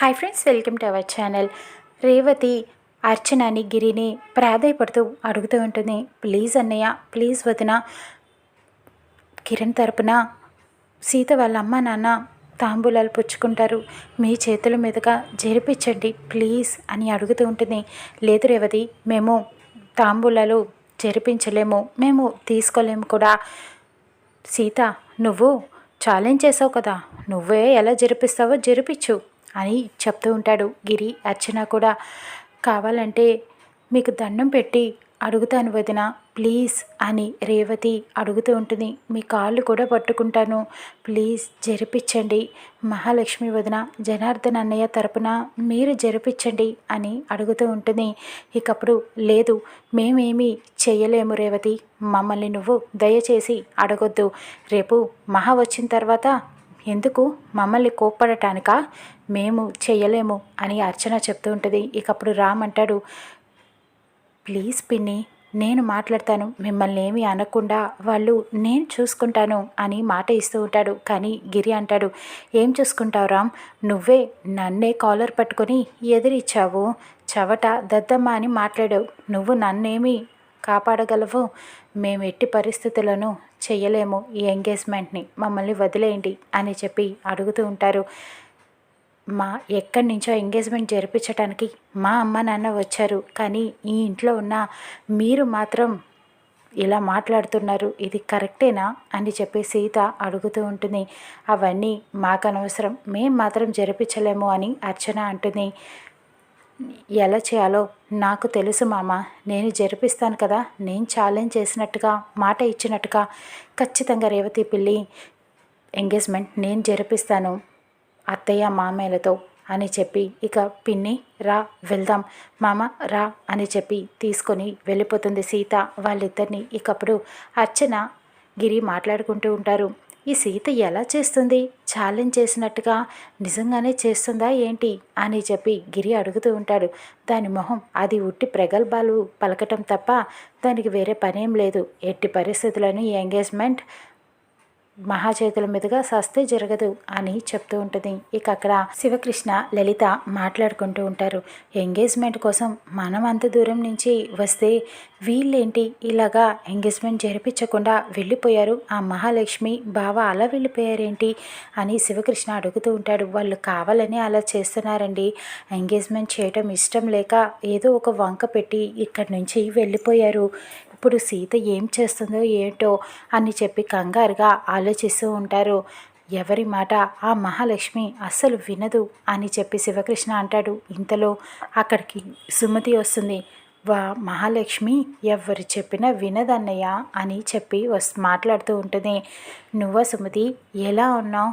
Hi friends welcome to our channel. Revathi అర్చనని గిరిని ప్రాధాయపడుతూ అడుగుతూ ఉంటుంది. ప్లీజ్ అన్నయ్య ప్లీజ్ వదిన కిరణ్ తరపున సీత వాళ్ళ అమ్మ నాన్న తాంబూలాలు పుచ్చుకుంటారు. మీ చేతుల మీదుగా జరిపించండి ప్లీజ్ అని అడుగుతూ ఉంటుంది. లేదు రేవతి మేము తాంబూలాలు జరిపించలేము మేము తీసుకోలేము కూడా. సీత నువ్వు ఛాలెంజ్ చేసావు కదా నువ్వే ఎలా జరిపిస్తావో జరిపించు. అని చెప్తూ ఉంటాడు. గిరి అర్చన కూడా కావాలంటే మీకు దండం పెట్టి అడుగుతాను వదిన ప్లీజ్ అని రేవతి అడుగుతూ ఉంటుంది. మీ కాళ్ళు కూడా పట్టుకుంటాను. ప్లీజ్ జరిపించండి మహాలక్ష్మి వదిన జనార్దన్ అన్నయ్య తరపున మీరు జరిపించండి అని అడుగుతూ ఉంటుంది. ఇకప్పుడు లేదు మేమేమీ చేయలేము రేవతి. మమ్మల్ని నువ్వు దయచేసి అడగొద్దు. రేపు మహా వచ్చిన తర్వాత ఎందుకు మమ్మల్ని కోప్పడటానిక? మేము చెయ్యలేము అని అర్చన చెప్తూ ఉంటుంది. ఇకప్పుడు రామ్ అంటాడు ప్లీజ్ పిన్ని నేను మాట్లాడతాను. మిమ్మల్ని ఏమీ అనకుండా వాళ్ళు నేను చూసుకుంటాను అని మాట ఇస్తూ ఉంటాడు. కానీ గిరి అంటాడు ఏం చూసుకుంటావు రామ్? నువ్వే నన్నే కాలర్ పట్టుకొని ఎదిరిచ్చావు. చవట దద్దమ్మ అని మాట్లాడావు. నువ్వు నన్నేమి కాపాడగలవు. మేము ఎట్టి పరిస్థితులను చెయ్యలేము ఈ ఎంగేజ్మెంట్ని. మమ్మల్ని వదిలేయండి అని చెప్పి అడుగుతూ ఉంటారు. మా ఎక్కడి నుంచో ఎంగేజ్మెంట్ జరిపించడానికి మా అమ్మ నాన్న వచ్చారు. కానీ ఈ ఇంట్లో ఉన్న మీరు మాత్రం ఇలా మాట్లాడుతున్నారు. ఇది కరెక్టేనా? అని చెప్పి సీత అడుగుతూ ఉంటుంది. అవన్నీ మాకు అనవసరం. మేం మాత్రం జరిపించలేము అని అర్చన అంటుంది. ఎలా చేయాలో నాకు తెలుసు మామ. నేను జరిపిస్తాను కదా. నేను ఛాలెంజ్ చేసినట్టుగా మాట ఇచ్చినట్టుగా ఖచ్చితంగా రేవతి పిల్లి ఎంగేజ్మెంట్ నేను జరిపిస్తాను. అత్తయ్య మామయ్యలతో అని చెప్పి ఇక పిన్ని రా వెళ్దాం. మామ రా అని చెప్పి తీసుకొని వెళ్ళిపోతుంది సీత. వాళ్ళిద్దరిని ఇకప్పుడు అర్చన గిరి మాట్లాడుకుంటూ ఉంటారు. ఈ సీత ఎలా చేస్తుంది? ఛాలెంజ్ చేసినట్టుగా నిజంగానే చేస్తుందా ఏంటి? అని చెప్పి గిరి అడుగుతూ ఉంటాడు. దాని మొహం అది ఉట్టి ప్రగల్భాలు పలకటం తప్ప దానికి వేరే పనేం లేదు. ఎట్టి పరిస్థితులను ఈ మహాచేతుల మీదుగా సస్తే జరగదు అని చెప్తూ ఉంటుంది. ఇక అక్కడ శివకృష్ణ లలిత మాట్లాడుకుంటూ ఉంటారు. ఎంగేజ్మెంట్ కోసం మనం అంత దూరం నుంచి వస్తే వీళ్ళేంటి ఇలాగా ఎంగేజ్మెంట్ జరిపించకుండా వెళ్ళిపోయారు? ఆ మహాలక్ష్మి బావ అలా వెళ్ళిపోయారేంటి అని శివకృష్ణ అడుగుతూ ఉంటాడు. వాళ్ళు కావాలని అలా చేస్తున్నారండి. ఎంగేజ్మెంట్ చేయటం ఇష్టం లేక ఏదో ఒక వంక పెట్టి ఇక్కడి నుంచి వెళ్ళిపోయారు. ఇప్పుడు సీత ఏం చేస్తుందో ఏంటో అని చెప్పి కంగారుగా ఆలోచిస్తూ ఉంటారు. ఎవరి మాట ఆ మహాలక్ష్మి అస్సలు వినదు అని చెప్పి శివకృష్ణ అంటాడు. ఇంతలో అక్కడికి సుమతి వస్తుంది. వా మహాలక్ష్మి ఎవరు చెప్పినా వినదన్నయ్య అని చెప్పి వస్ మాట్లాడుతూ ఉంటుంది. నువ్వా సుమతి ఎలా ఉన్నావు?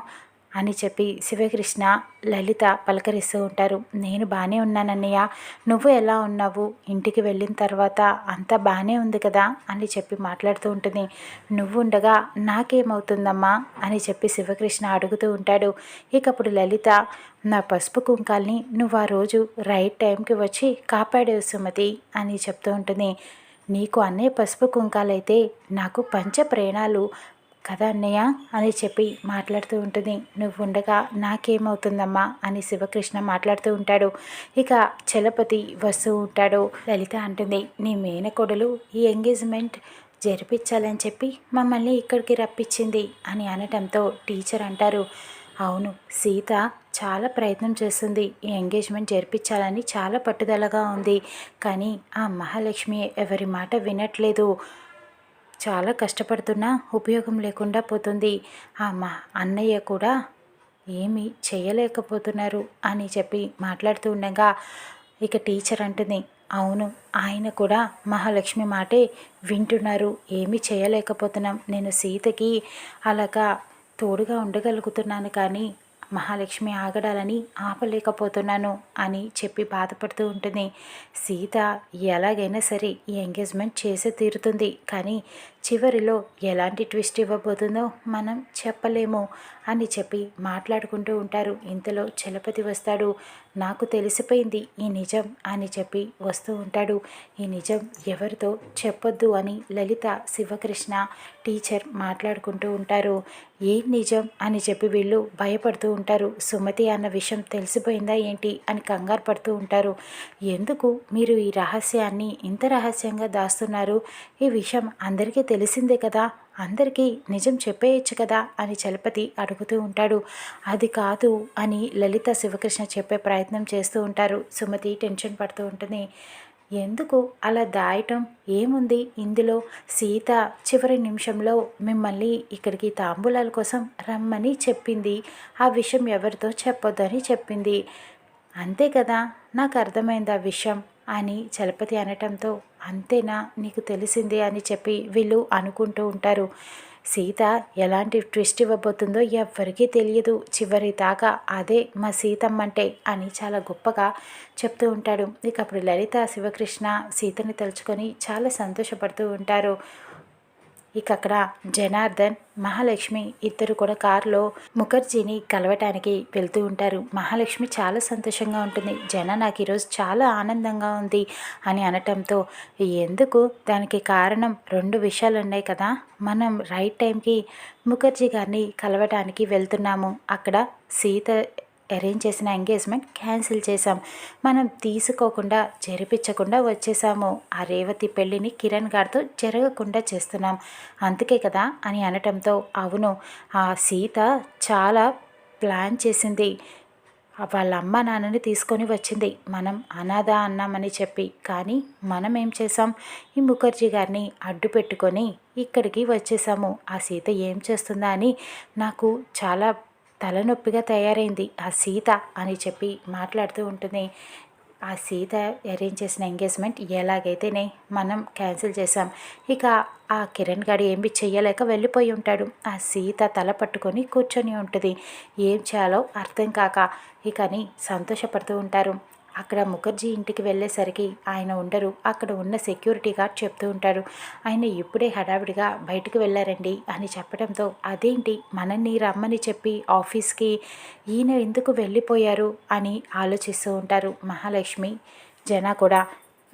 అని చెప్పి శివకృష్ణ లలిత పలకరిస్తూ ఉంటారు. నేను బాగానే ఉన్నానన్నయ్య నువ్వు ఎలా ఉన్నావు? ఇంటికి వెళ్ళిన తర్వాత అంతా బాగానే ఉంది కదా? అని చెప్పి మాట్లాడుతూ ఉంటుంది. నువ్వు ఉండగా నాకేమవుతుందమ్మా? అని చెప్పి శివకృష్ణ అడుగుతూ ఉంటాడు. ఇకప్పుడు లలిత నా పసుపు కుంకాల్ని నువ్వు ఆ రోజు రైట్ టైంకి వచ్చి కాపాడేవు సుమతి అని చెప్తూ ఉంటుంది. నీకు అన్నే పసుపు కుంకాలైతే నాకు పంచ ప్రేణాలు కదా అన్నయ్య? అని చెప్పి మాట్లాడుతూ ఉంటుంది. నువ్వు ఉండగా నాకేమవుతుందమ్మా? అని శివకృష్ణ మాట్లాడుతూ ఉంటాడు. ఇక చలపతి వస్తూ ఉంటాడు. లలిత అంటుంది నీ మేనకోడలు ఈ ఎంగేజ్మెంట్ జరిపించాలని చెప్పి మమ్మల్ని ఇక్కడికి రప్పించింది అని అనటంతో టీచర్ అంటారు. అవును సీత చాలా ప్రయత్నం చేస్తుంది ఈ ఎంగేజ్మెంట్ జరిపించాలని. చాలా పట్టుదలగా ఉంది. కానీ ఆ మహాలక్ష్మి ఎవరి మాట వినట్లేదు. చాలా కష్టపడుతున్నా ఉపయోగం లేకుండా పోతుంది. ఆ మా అన్నయ్య కూడా ఏమీ చేయలేకపోతున్నారు అని చెప్పి మాట్లాడుతూ ఉండగా ఇక టీచర్ అంటుంది అవును ఆయన కూడా మహాలక్ష్మి మాటే వింటున్నారు. ఏమీ చేయలేకపోతున్నాం. నేను సీతకి అలాగా తోడుగా ఉండగలుగుతున్నాను కానీ మహాలక్ష్మి ఆగడాలని ఆపలేకపోతున్నాను అని చెప్పి బాధపడుతూ ఉంటుంది. సీత ఎలాగైనా సరే ఈ ఎంగేజ్మెంట్ చేసే తీరుతుంది. కానీ చివరిలో ఎలాంటి ట్విస్ట్ ఇవ్వబోతుందో మనం చెప్పలేము అని చెప్పి మాట్లాడుకుంటూ ఉంటారు. ఇంతలో చలపతి వస్తాడు. నాకు తెలిసిపోయింది ఈ నిజం అని చెప్పి వస్తూ ఉంటాడు. ఈ నిజం ఎవరితో చెప్పొద్దు అని లలిత శివకృష్ణ టీచర్ మాట్లాడుకుంటూ ఉంటారు. ఏం నిజం అని చెప్పి వీళ్ళు భయపడుతూ ఉంటారు. సుమతి అన్న విషయం తెలిసిపోయిందా ఏంటి అని కంగారు పడుతూ ఉంటారు. ఎందుకు మీరు ఈ రహస్యాన్ని ఇంత రహస్యంగా దాస్తున్నారు? ఈ విషయం అందరికీ తెలిసిందే కదా. అందరికీ నిజం చెప్పేయచ్చు కదా అని చలపతి అడుగుతూ ఉంటాడు. అది కాదు అని లలిత శివకృష్ణ చెప్పే ప్రయత్నం చేస్తూ ఉంటారు. సుమతి టెన్షన్ పడుతూ ఉంటుంది. ఎందుకు అలా దాయటం? ఏముంది ఇందులో? సీత చివరి నిమిషంలో మిమ్మల్ని ఇక్కడికి తాంబూలాల కోసం రమ్మని చెప్పింది. ఆ విషయం ఎవరితో చెప్పొద్దని చెప్పింది. అంతే కదా నాకు అర్థమైంది ఆ విషయం అని చలపతి అనటంతో అంతేనా? నీకు తెలిసిందే అని చెప్పి వీళ్ళు అనుకుంటూ ఉంటారు. సీత ఎలాంటి ట్విస్ట్ ఇవ్వబోతుందో ఎవ్వరికీ తెలియదు. చివరి దాకా అదే మా సీతమ్మంటే అని చాలా గొప్పగా చెప్తూ ఉంటాడు. ఇక అప్పుడు లలిత శివకృష్ణ సీతని తలుచుకొని చాలా సంతోషపడుతూ ఉంటారు. ఇక అక్కడ జనార్దన్ మహాలక్ష్మి ఇద్దరు కూడా కారులో ముఖర్జీని కలవటానికి వెళ్తూ ఉంటారు. మహాలక్ష్మి చాలా సంతోషంగా ఉంటుంది. జన నాకు ఈరోజు చాలా ఆనందంగా ఉంది అని అనటంతో ఎందుకు? దానికి కారణం రెండు విషయాలు ఉన్నాయి కదా. మనం రైట్ టైంకి ముఖర్జీ గారిని కలవటానికి వెళ్తున్నాము. అక్కడ సీత అరేంజ్ చేసిన ఎంగేజ్మెంట్ క్యాన్సిల్ చేశాం. మనం తీసుకోకుండా జరిపించకుండా వచ్చేసాము. ఆ రేవతి పెళ్ళిని కిరణ్ గారితో జరగకుండా చేస్తున్నాం. అందుకే కదా అని అనటంతో అవును ఆ సీత చాలా ప్లాన్ చేసింది. వాళ్ళ అమ్మ నాన్నని తీసుకొని వచ్చింది. మనం అనాథ అన్నామని చెప్పి. కానీ మనం ఏం చేసాం ఈ ముఖర్జీ గారిని అడ్డు పెట్టుకొని ఇక్కడికి వచ్చేసాము. ఆ సీత ఏం చేస్తుందా అని నాకు చాలా తలనొప్పిగా తయారైంది. ఆ సీత అని చెప్పి మాట్లాడుతూ ఉంటుంది. ఆ సీత అరేంజ్ చేసిన ఎంగేజ్మెంట్ ఎలాగైతేనే మనం క్యాన్సిల్ చేసాం ఇక ఆ కిరణ్ గారు ఏమి చెయ్యలేక వెళ్ళిపోయి ఉంటాడు. ఆ సీత తల పట్టుకొని కూర్చొని ఉంటుంది. ఏం చేయాలో అర్థం కాక ఇకని సంతోషపడుతూ ఉంటారు. అక్కడ ముఖర్జీ ఇంటికి వెళ్ళేసరికి ఆయన ఉండరు. అక్కడ ఉన్న సెక్యూరిటీ గార్డ్ చెప్తూ ఉంటారు ఆయన ఇప్పుడే హడావిడిగా బయటకు వెళ్ళారండి అని చెప్పడంతో అదేంటి మనల్ని రమ్మని చెప్పి ఆఫీస్కి ఈయన ఎందుకు వెళ్ళిపోయారు అని ఆలోచిస్తూ ఉంటారు మహాలక్ష్మి. జన కూడా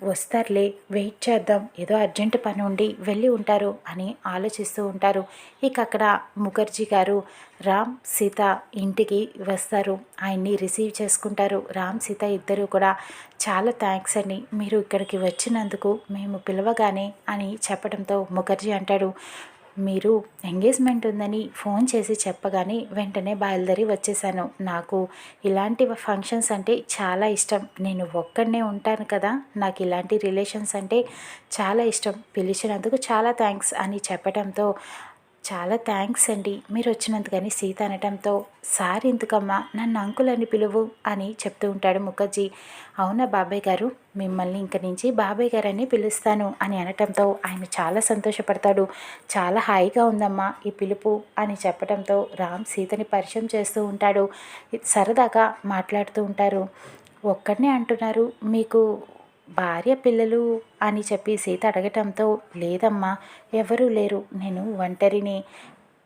వస్తారులే వెయిట్ చేద్దాం ఏదో అర్జెంట్ పని ఉండి వెళ్ళి ఉంటారు అని ఆలోచిస్తూ ఉంటారు. ఇక అక్కడ ముఖర్జీ గారు రామ్ సీత ఇంటికి వస్తారు. ఆయన్ని రిసీవ్ చేసుకుంటారు. రామ్ సీత ఇద్దరు కూడా చాలా థ్యాంక్స్ అండి మీరు ఇక్కడికి వచ్చినందుకు మేము పిలవగానే అని చెప్పడంతో ముఖర్జీ అంటాడు. మీరు ఎంగేజ్మెంట్ ఉందని ఫోన్ చేసి చెప్పగానే వెంటనే బయలుదేరి వచ్చేసాను నాకు ఇలాంటి ఫంక్షన్స్ అంటే చాలా ఇష్టం. నేను ఒక్కడనే ఉంటాను కదా. నాకు ఇలాంటి రిలేషన్స్ అంటే చాలా ఇష్టం. పిలిచినందుకు చాలా థ్యాంక్స్ అని చెప్పడంతో చాలా థ్యాంక్స్ అండి. మీరు వచ్చినందుకని సీత అనటంతో సార్ ఎందుకమ్మా నన్ను అంకుల్ అని పిలువు అని చెప్తూ ఉంటాడు ముఖర్జీ. అవునా బాబాయ్ గారు మిమ్మల్ని ఇంక నుంచి బాబాయ్ గారని పిలుస్తాను అని అనటంతో ఆయన చాలా సంతోషపడతాడు. చాలా హాయిగా ఉందమ్మా ఈ పిలుపు అని చెప్పడంతో రామ్ సీతని పరిచయం చేస్తూ ఉంటాడు. సరదాగా మాట్లాడుతూ ఉంటారు. ఒక్కడనే అంటున్నారు మీకు భార్య పిల్లలు అని చెప్పి సీత అడగటంతో లేదమ్మా ఎవరూ లేరు. నేను ఒంటరిని.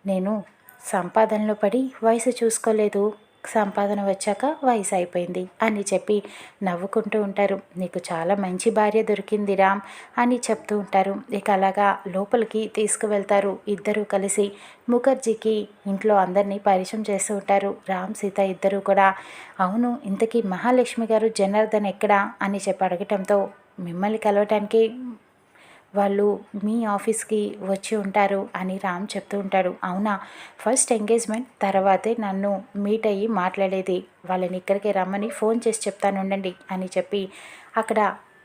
నేను సంపాదనలో పడి వయసు చూసుకోలేదు. సంపాదన వచ్చాక వయసు అయిపోయింది అని చెప్పి నవ్వుకుంటూ ఉంటారు. నీకు చాలా మంచి భార్య దొరికింది రామ్ అని చెప్తూ ఉంటారు. ఇక అలాగా లోపలికి తీసుకువెళ్తారు. ఇద్దరూ కలిసి ముఖర్జీకి ఇంట్లో అందరినీ పరిచయం చేస్తూ ఉంటారు. రామ్ సీత ఇద్దరూ కూడా అవును ఇంతకీ మహాలక్ష్మి గారు జనార్దన్ ఎక్కడా? అని చెప్పి అడగటంతో మిమ్మల్ని కలవటానికి వాళ్ళు మీ ఆఫీస్కి వచ్చి ఉంటారు అని రామ్ చెప్తూ ఉంటాడు. అవునా? ఫస్ట్ ఎంగేజ్మెంట్ తర్వాతే నన్ను మీట్ అయ్యి మాట్లాడేది. వాళ్ళని ఇక్కడికి రమ్మని ఫోన్ చేసి చెప్తాను ఉండండి అని చెప్పి అక్కడ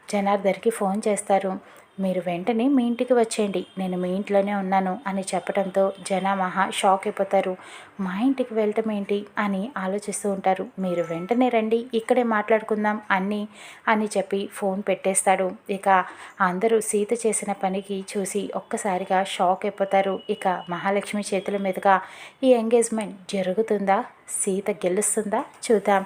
జనార్దర్కి ఫోన్ చేస్తారు. మీరు వెంటనే మీ ఇంటికి వచ్చేయండి. నేను మీ ఇంట్లోనే ఉన్నాను అని చెప్పడంతో జన మహా షాక్ అయిపోతారు. మా ఇంటికి వెళ్ళటం ఏంటి? అని ఆలోచిస్తూ ఉంటారు. మీరు వెంటనే రండి. ఇక్కడే మాట్లాడుకుందాం అన్ని అని చెప్పి ఫోన్ పెట్టేస్తాడు. ఇక అందరూ సీత చేసిన పనికి చూసి ఒక్కసారిగా షాక్ అయిపోతారు. ఇక మహాలక్ష్మి చేతుల మీదుగా ఈ ఎంగేజ్మెంట్ జరుగుతుందా? సీత గెలుస్తుందా? చూద్దాం.